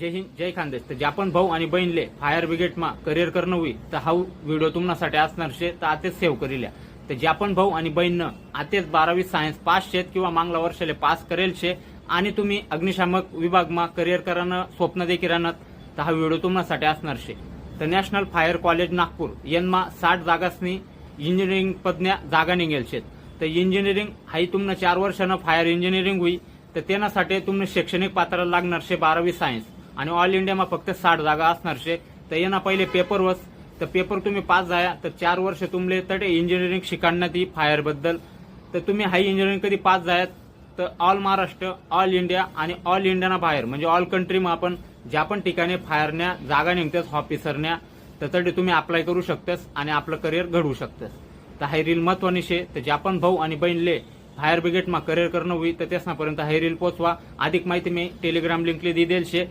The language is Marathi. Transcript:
जय हिंद जय खानदेश. तर ज्यापण भाऊ आणि बहीणले फायर ब्रिगेडमा करिअर करणं होई तर हा व्हिडिओ तुम्हासाठी असणार शे तर आतेच सेव्ह करिल्या. तर ज्यापण भाऊ आणि बहीणनं आतेच बारावी सायन्स पास शेत किंवा मागला वर्षाले पास करेल शे आणि तुम्ही अग्निशामक विभागमा करिअर करानं स्वप्न देखील राहणार तर हा व्हिडिओ तुम्हासाठी असणार शे. तर नॅशनल फायर कॉलेज नागपूर यांना साठ जागासनी इंजिनिअरिंग पदन्या जागा निघेल शेत. तर इंजिनिअरिंग हाही तुमनं चार वर्षानं फायर इंजिनिअरिंग होई तर त्यासाठी तुमनं शैक्षणिक पात्र लागणार शे बारावी सायन्स आणि ऑल इंडियामा फक्त साठ जागा असणार शे. तर यांना पहिले पेपर वस. तर पेपर तुम्ही पास झाला तर चार वर्ष तुमले तटे इंजिनिअरिंग शिकाडण्यात येईल फायरबद्दल तर तुम्ही हाय इंजिनिअरिंग कधी पास झाल्यात तर ऑल महाराष्ट्र ऑल इंडिया आणि ऑल इंडियाना बाहेर. म्हणजे ऑल कंट्रीमा आपण ज्या पण ठिकाणी फायरन्या जागा निघतात ऑफिसरन्या तर तरी तुम्ही अप्लाय करू शकतास आणि आपलं करिअर घडवू शकतास तर हाय रील महत्वानी शे. तर ज्या पण भाऊ आणि बहीणले फायर ब्रिगेडमा करिअर करणं होई तर त्यासनापर्यंत हाय रील पोचवा अधिक माहिती मी टेलिग्राम लिंकले दिली शे.